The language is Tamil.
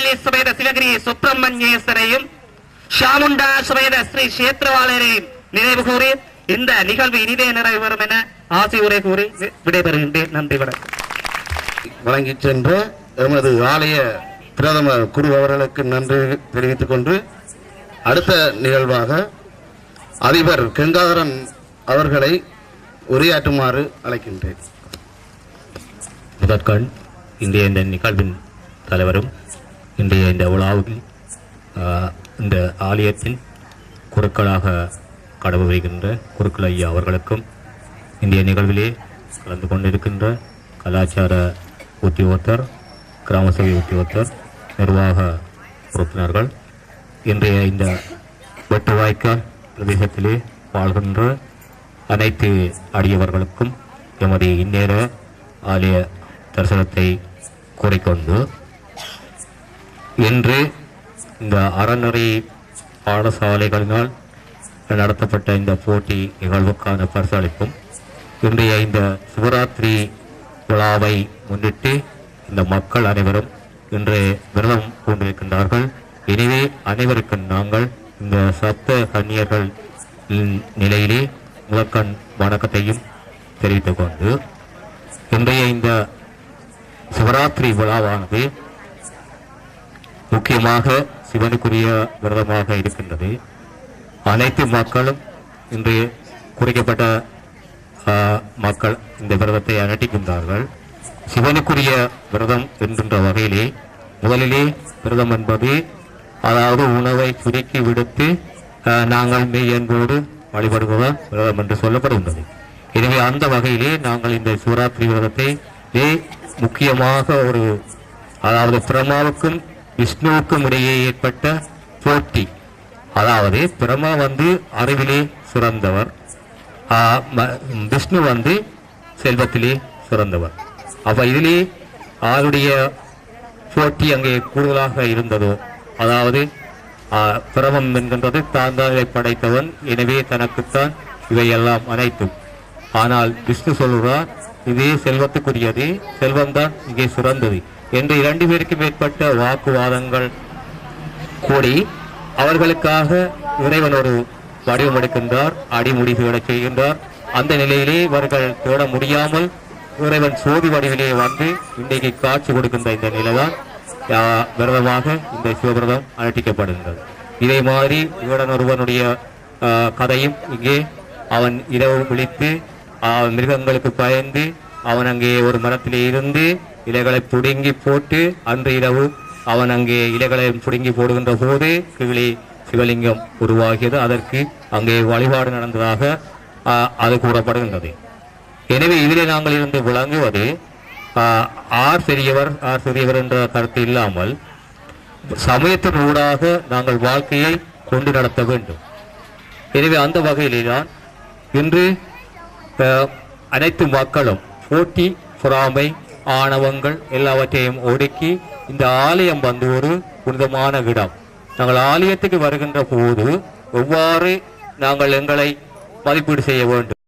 வீரவல்லி சுமேத சிவகிரி சுப்பிரமணியேஸ்வரையும் ஷாமுண்டா சுமேத ஸ்ரீ கஷேத்திரவாளரையும் நினைவு கூறி இந்த நிகழ்வு இனிதே நிறைவேறும் என ஆசை உரை கூறி வி- விடைபெறுகின்றேன் நன்றி வணக்கம் வழங்கி சென்ற எமது ஆலய பிரதம குரு அவர்களுக்கு நன்றி தெரிவித்துக் கொண்டு அடுத்த நிகழ்வாக அதிபர் கங்காதரன் அவர்களை உரையாற்றுமாறு அழைக்கின்றேன் முதற்கண் இன்றைய இந்த நிகழ்வின் தலைவரும் இன்றைய இந்த விழாவில் இந்த ஆலயத்தின் குருக்களாக கடவு வைக்கின்ற குருக்கள் ஐயா அவர்களுக்கும் இந்திய நிகழ்விலே கலந்து கொண்டிருக்கின்ற கலாச்சார உத்தியோகத்தர் கிராம சபை உத்தியோகத்தர் நிர்வாக உறுப்பினர்கள் இன்றைய இந்த வெட்டுவாய்க்கால் பிரதேசத்திலே வாழ்கின்ற அனைத்து அடியவர்களுக்கும் எமது இந்நேர ஆலய தரிசனத்தை கூறிக்கொண்டு இன்று இந்த அறநெறி பாடசாலைகளினால் நடத்தப்பட்ட இந்த போட்டி நிகழ்வுக்கான பரிசளிப்பும் இன்றைய இந்த சிவராத்திரி விழாவை முன்னிட்டு இந்த மக்கள் அனைவரும் இன்று விரதம் கொண்டிருக்கின்றார்கள் எனவே அனைவருக்கும் நாங்கள் இந்த சப்த கன்னியர்கள் நிலையிலே முதற்கண் வணக்கத்தையும் தெரிவித்துக் கொண்டு இன்றைய இந்த சிவராத்திரி விழாவானது முக்கியமாக சிவனுக்குரிய விரதமாக இருக்கின்றது. அனைத்து மக்களும் இன்று குறைக்கப்பட்ட மக்கள் இந்த விரதத்தை அனுட்டிக்கின்றார்கள். சிவனுக்குரிய விரதம் என்கின்ற வகையிலே முதலிலே விரதம் என்பது அதாவது உணவை சுருக்கி விடுத்து நாங்கள் மெய் என்போடு வழிபடுபவர் விரதம் என்று சொல்லப்படுகின்றது. எனவே அந்த வகையிலே நாங்கள் இந்த சிவராத்திரி விரதத்தை முக்கியமாக ஒரு அதாவது பிரமாவுக்கும் விஷ்ணுவுக்கும் இடையே ஏற்பட்ட போட்டி. அதாவது பிரம்மா வந்து அறிவிலே சிறந்தவர் விஷ்ணு வந்து செல்வத்திலே சிறந்தவர் அப்ப இதிலே ஆருடைய போட்டி அங்கே கூடுதலாக இருந்ததோ அதாவது பிரமம் என்கின்றது தான் தான் படைத்தவன். எனவே தனக்குத்தான் இவையெல்லாம் அனைத்தும். ஆனால் விஷ்ணு சொல்கிறார் இதே செல்வத்துக்குரியது செல்வம்தான் இங்கே சிறந்தது என்று இரண்டு பேருக்கு மேற்பட்ட வாக்குவாதங்கள் கூடி அவர்களுக்காக இறைவன் ஒரு வடிவம் எடுக்கின்றார் அடிமுடிவுகளை செய்கின்றார். அந்த நிலையிலே இவர்கள் தேட முடியாமல் இறைவன் சோதி வடிவிலே வந்து இன்றைக்கு காட்சி கொடுக்கின்ற இந்த நிலைதான். விரதமாக இந்த சிவபிரதம் அனுட்டிக்கப்படுகின்றது இதே மாதிரி இவடன் ஒருவனுடைய கதையும் இங்கே அவன் இரவு விழித்து மிருகங்களுக்கு பயந்து அவன் அங்கே ஒரு மரத்திலே இருந்து இலைகளை புடுங்கி போட்டு அன்று இரவு அவன் அங்கே இலைகளை புடுங்கி போடுகின்ற போது கீழே சிவலிங்கம் உருவாகியது. அதற்கு அங்கே வழிபாடு நடந்ததாக அது கூறப்படுகின்றது. எனவே இதிலே நாங்கள் இருந்து விளங்குவது ஆர் பெரியவர் ஆர் சிறியவர் என்ற கருத்து இல்லாமல் சமயத்தின் ஊடாக நாங்கள் வாழ்க்கையை கொண்டு நடத்த வேண்டும். எனவே அந்த வகையிலே தான் இன்று அனைத்து மக்களும் போட்டி பொறாமை ஆணவங்கள் எல்லாவற்றையும் ஒடுக்கி இந்த ஆலயம் வந்து ஒரு புனிதமான இடம். நாங்கள் ஆலயத்துக்கு வருகின்ற போது எவ்வாறு நாங்கள் எங்களை மதிப்பீடு செய்ய வேண்டும்?